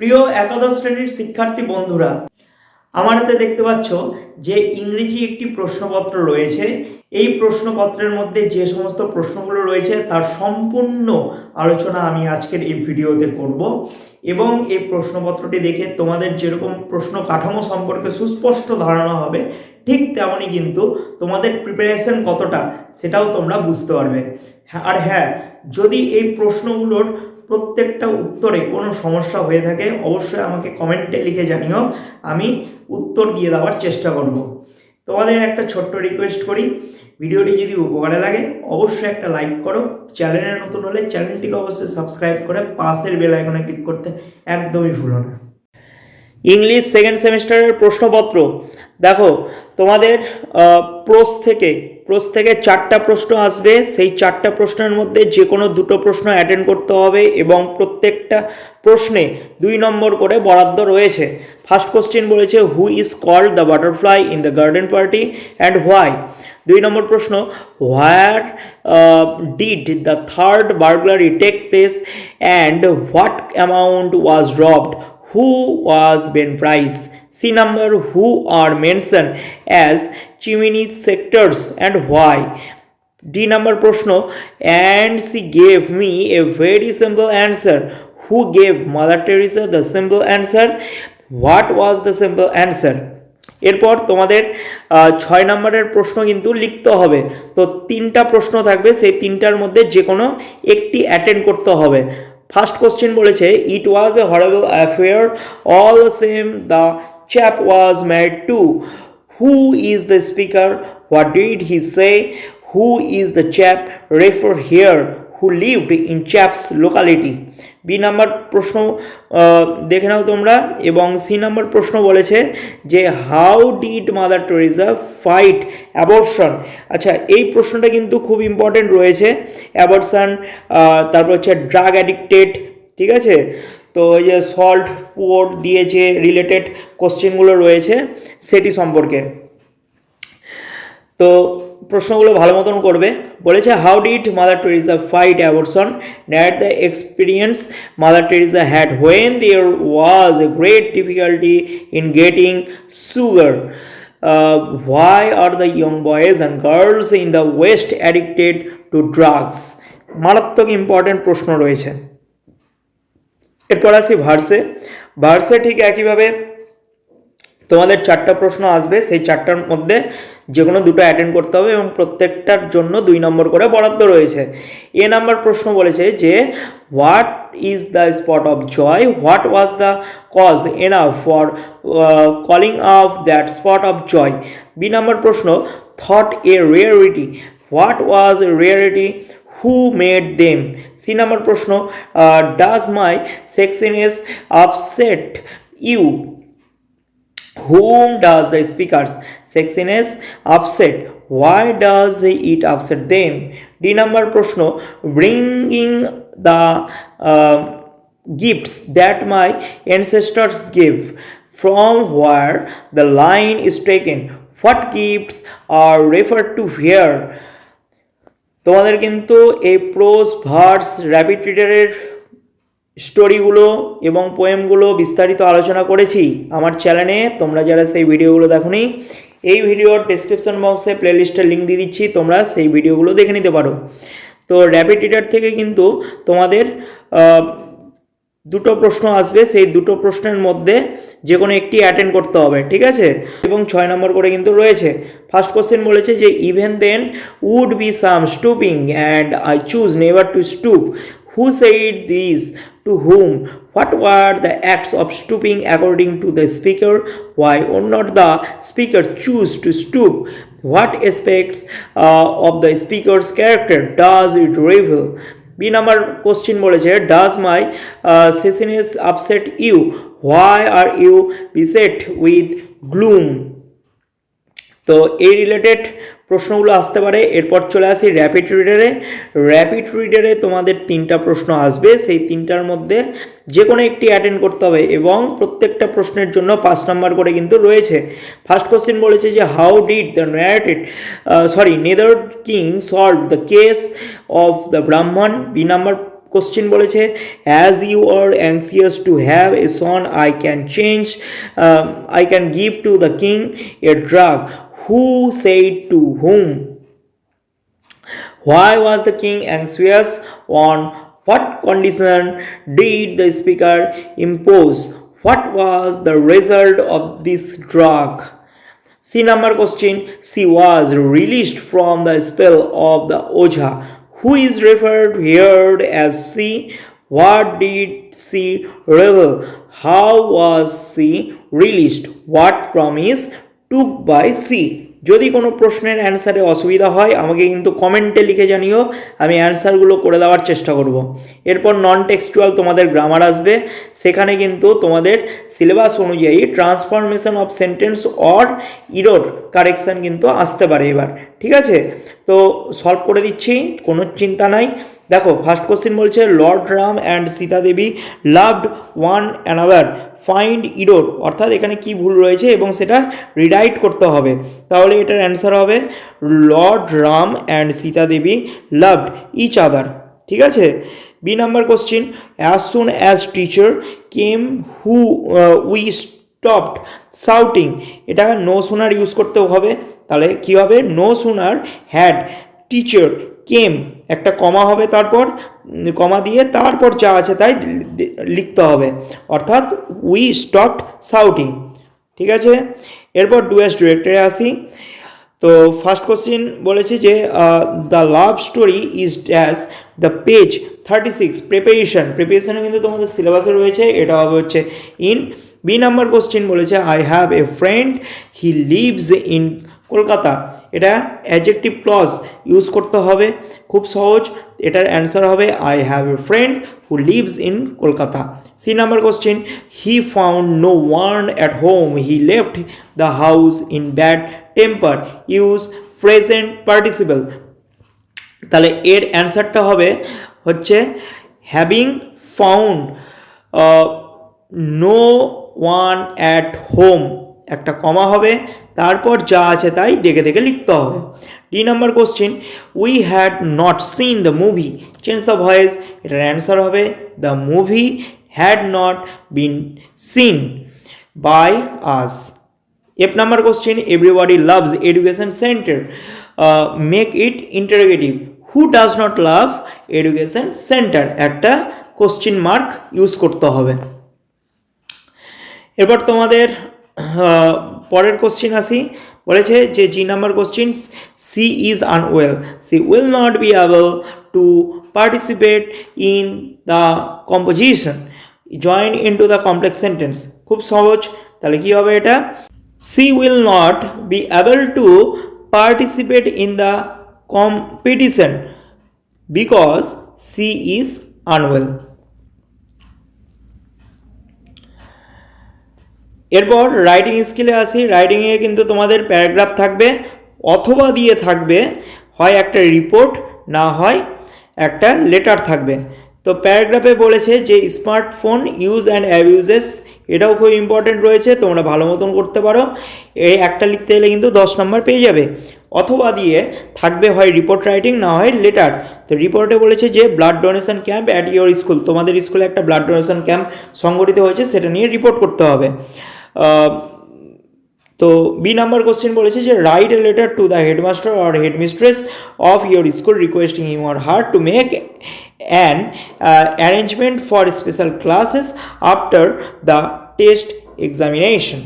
প্রিয় একাদশ শ্রেণির শিক্ষার্থী বন্ধুরা, আমার হাতে দেখতে পাচ্ছ যে ইংরেজি একটি প্রশ্নপত্র রয়েছে। এই প্রশ্নপত্রের মধ্যে যে সমস্ত প্রশ্নগুলো রয়েছে, তার সম্পূর্ণ আলোচনা আমি আজকের এই ভিডিওতে করব এবং এই প্রশ্নপত্রটি দেখে তোমাদের যেরকম প্রশ্ন কাঠামো সম্পর্কে সুস্পষ্ট ধারণা হবে, ঠিক তেমনই কিন্তু তোমাদের প্রিপারেশন কতটা সেটাও তোমরা বুঝতে পারবে। আর হ্যাঁ যদি এই প্রশ্নগুলোর প্রত্যেকটা উত্তরে কোনো সমস্যা হয়ে থাকে, অবশ্যই আমাকে কমেন্টে লিখে জানিও, আমি উত্তর দিয়ে দেওয়ার চেষ্টা করব। তোমাদের একটা ছোট্ট রিকোয়েস্ট করি, ভিডিওটি যদি উপকারে লাগে, অবশ্যই একটা লাইক করো, চ্যানেলে নতুন হলে চ্যানেলটিকে অবশ্যই সাবস্ক্রাইব করে পাশের বেল আইকনে ক্লিক করতে একদমই ভুলো না। ইংলিশ সেকেন্ড সেমিস্টারের প্রশ্নপত্র। দেখো, তোমাদের প্রোস থেকে প্রোস থেকে চারটা প্রশ্ন আসবে। সেই চারটা প্রশ্নের মধ্যে যে কোনো দুটো প্রশ্ন অ্যাটেন্ড করতে হবে এবং প্রত্যেকটা প্রশ্নে দুই নম্বর করে বরাদ্দ রয়েছে। ফার্স্ট কোশ্চেন বলেছে who is called the butterfly in the garden party and why দুই নম্বর প্রশ্ন where did the third burglary take place and what amount was robbed who was Ben Price C number who are mention as chimney sectors and why D number প্রশ্ন and she gave me a very simple answer who gave Mother Teresa the simple answer what was the simple answer এরপর তোমাদের ছয় নম্বরের প্রশ্ন কিন্তু লিখতে হবে। তো তিনটা প্রশ্ন থাকবে, সেই তিনটার মধ্যে যে কোনো একটি অ্যাটেন্ড করতে হবে। ফার্স্ট কোশ্চেন বলেছে it was a horrible affair all same the chap was mad too who is the speaker what did he say who is the chap refer here who lived in chap's locality B number প্রশ্ন দেখে নাও তোমরা। এবং C number প্রশ্ন বলেছে যে how did Mother Teresa fight abortion আচ্ছা এই প্রশ্নটা কিন্তু খুব ইম্পর্টেন্ট রয়েছে। অ্যাবর্শন তারপর হচ্ছে ড্রাগ অ্যাডিক্টেড ঠিক আছে? তো এই যে সল্ট পোর্ট দিয়ে যে রিলেটেড কোশ্চেনগুলো রয়েছে, সেটি সম্পর্কে। তো প্রশ্নগুলো ভালো মতন করবে। বলেছে how did Mother Teresa fight abortion that the experience Mother Teresa had when there was a great difficulty in getting sugar why are the young boys and girls in the west addicted to drugs মারাত্মক important প্রশ্ন রয়েছে। এরপর আসি ভার্সে। ভার্সে ঠিক একইভাবে তোমাদের চারটা প্রশ্ন আসবে, সেই চারটার মধ্যে যে কোনো দুটো অ্যাটেন্ড করতে হবে এবং প্রত্যেকটার জন্য দুই নম্বর করে বরাদ্দ রয়েছে। এ নাম্বার প্রশ্ন বলেছে যে what is the spot of joy what was the cause enough for calling of that spot of joy B number প্রশ্ন thought a rarity what was rarity who made them C number প্রশ্ন does my sexiness upset you whom does the speaker's sexiness upset why does it upset them d number প্রশ্ন bringing the uh, gifts that my ancestors gave from where the line is taken what gifts are referred to here তোমাদের কিন্তু এই prose verse rapid রিডারের স্টোরিগুলো এবং পোয়েমগুলো বিস্তারিত আলোচনা করেছি আমার চ্যানেলে, তোমরা যারা সেই ভিডিওগুলো দেখোনি, এই ভিডিওর ডেসক্রিপশন বক্সে প্লেলিস্টের লিঙ্ক দিয়ে দিচ্ছি, তোমরা সেই ভিডিওগুলো দেখে নিতে পারো। তো র্যাপিড রিডার থেকে কিন্তু তোমাদের দুটো প্রশ্ন আসবে, সেই দুটো প্রশ্নের মধ্যে যে কোনো একটি অ্যাটেন্ড করতে হবে, ঠিক আছে? এবং ছয় নম্বর করে কিন্তু রয়েছে। ফার্স্ট কোশ্চেন বলেছে যে even then would be some stooping and I choose never to stoop who said this to whom what were the acts of stooping according to the speaker why would not the speaker choose to stoop what aspects uh, of the speaker's character does it reveal B number question বলেছে does my sadness upset you why are you beset with gloom তো এই related প্রশ্নগুলো আসতে পারে। এরপর চলে আসি rapid রিডারে rapid রিডারে তোমাদের তিনটা প্রশ্ন আসবে। সেই তিনটার মধ্যে যে কোনো একটি অ্যাটেন্ড করতে হবে এবং প্রত্যেকটা প্রশ্নের জন্য পাঁচ নাম্বার করে কিন্তু রয়েছে। ফার্স্ট কোশ্চেন বলেছে যে how did the narrated sorry nether king solve the case of the Brahmin B number question বলেছে as you are anxious to have a son I can change I can give to the king a drug Who said to whom? Why was the king anxious? On what condition did the speaker impose? What was the result of this drug? See number question She was released from the spell of the Oja. Who is referred here as she? What did she revel? How was she released? What promise took by C? যদি কোনো প্রশ্নের অ্যান্সারে অসুবিধা হয়, আমাকে কিন্তু কমেন্টে লিখে জানিও, আমি অ্যান্সারগুলো করে দেওয়ার চেষ্টা করব। এরপর নন টেক্সচুয়াল তোমাদের গ্রামার আসবে। সেখানে কিন্তু তোমাদের সিলেবাস অনুযায়ী transformation of sentence or error correction কিন্তু আসতে পারে এবার। ঠিক আছে? তো সলভ করে দিচ্ছি, কোনো চিন্তা নাই। দেখো ফার্স্ট কোশ্চেন বলছে lord Ram and Sita Devi loved one another find error অর্থাৎ এখানে কি ভুল রয়েছে এবং সেটা রিডাইট করতে হবে। তাহলে এটার অ্যান্সার হবে lord Ram and Sita Devi loved each other ঠিক আছে? B number question as soon as teacher came who we stopped shouting এটা নো সোনার ইউজ করতে হবে, তাহলে কী হবে? No sooner had teacher came একটা কমা হবে তারপর কমা দিয়ে তারপর যা আছে তাই লিখতে হবে। অর্থাৎ উই স্টপড সাউটিং ঠিক আছে? এরপর ডুয়েস ডিরেক্টরে আসি। তো ফার্স্ট কোশ্চেন বলেছে যে the love story is dash the page thirty six preparation প্রিপারেশনে কিন্তু তোমাদের সিলেবাসে রয়েছে, এটা হবে হচ্ছে ইন বি নাম্বার কোশ্চেন বলেছে I have a friend he lives in Kolkata. এটা অ্যাডজেক্টিভ ক্লজ ইউজ করতে হবে। খুব সহজ। এটার অ্যান্সার হবে I have a friend who lives in Kolkata. C number question he found no one at home he left the house in bad temper use present participle তাহলে এর অ্যান্সারটা হবে হচ্ছে having found no one at home একটা comma হবে। তারপর যা আছে তাই দেখে দেখে লিখতে হবে। D number question we had not seen the movie change the voice এটার অ্যান্সার হবে the movie had not been seen by us F number question everybody loves education centre make it interrogative who does not love education centre একটা question mark use করতে হবে। এরপর তোমাদের পরের question আসি। বলেছে যে G number question she is unwell she will not be able to participate in the composition join into the complex sentence খুব সহজ। তাহলে কী হবে এটা? She will not be able to participate in the competition because she is unwell এরপর writing স্কিলে আসি। রাইটিংয়ে কিন্তু তোমাদের প্যারাগ্রাফ থাকবে, অথবা দিয়ে থাকবে, হয় একটা রিপোর্ট না হয় একটা লেটার থাকবে। তো প্যারাগ্রাফে বলেছে যে স্মার্টফোন ইউজ অ্যান্ড অ্যাবিউজেস এটাও খুব ইম্পর্টেন্ট রয়েছে, তোমরা ভালো মতন করতে পারো। এই একটা লিখতে গেলে কিন্তু দশ নম্বর পেয়ে যাবে। অথবা দিয়ে থাকবে, হয় রিপোর্ট রাইটিং না হয় লেটার তো রিপোর্টে বলেছে যে blood donation camp at your school তোমাদের স্কুলে একটা ব্লাড ডোনেশন ক্যাম্প সংগঠিত হয়েছে, সেটা নিয়ে রিপোর্ট করতে হবে। তো বি নাম্বার কোশ্চেন বলেছে যে write a letter to the headmaster or headmistress of your school requesting him or her to make an arrangement for special classes after the test examination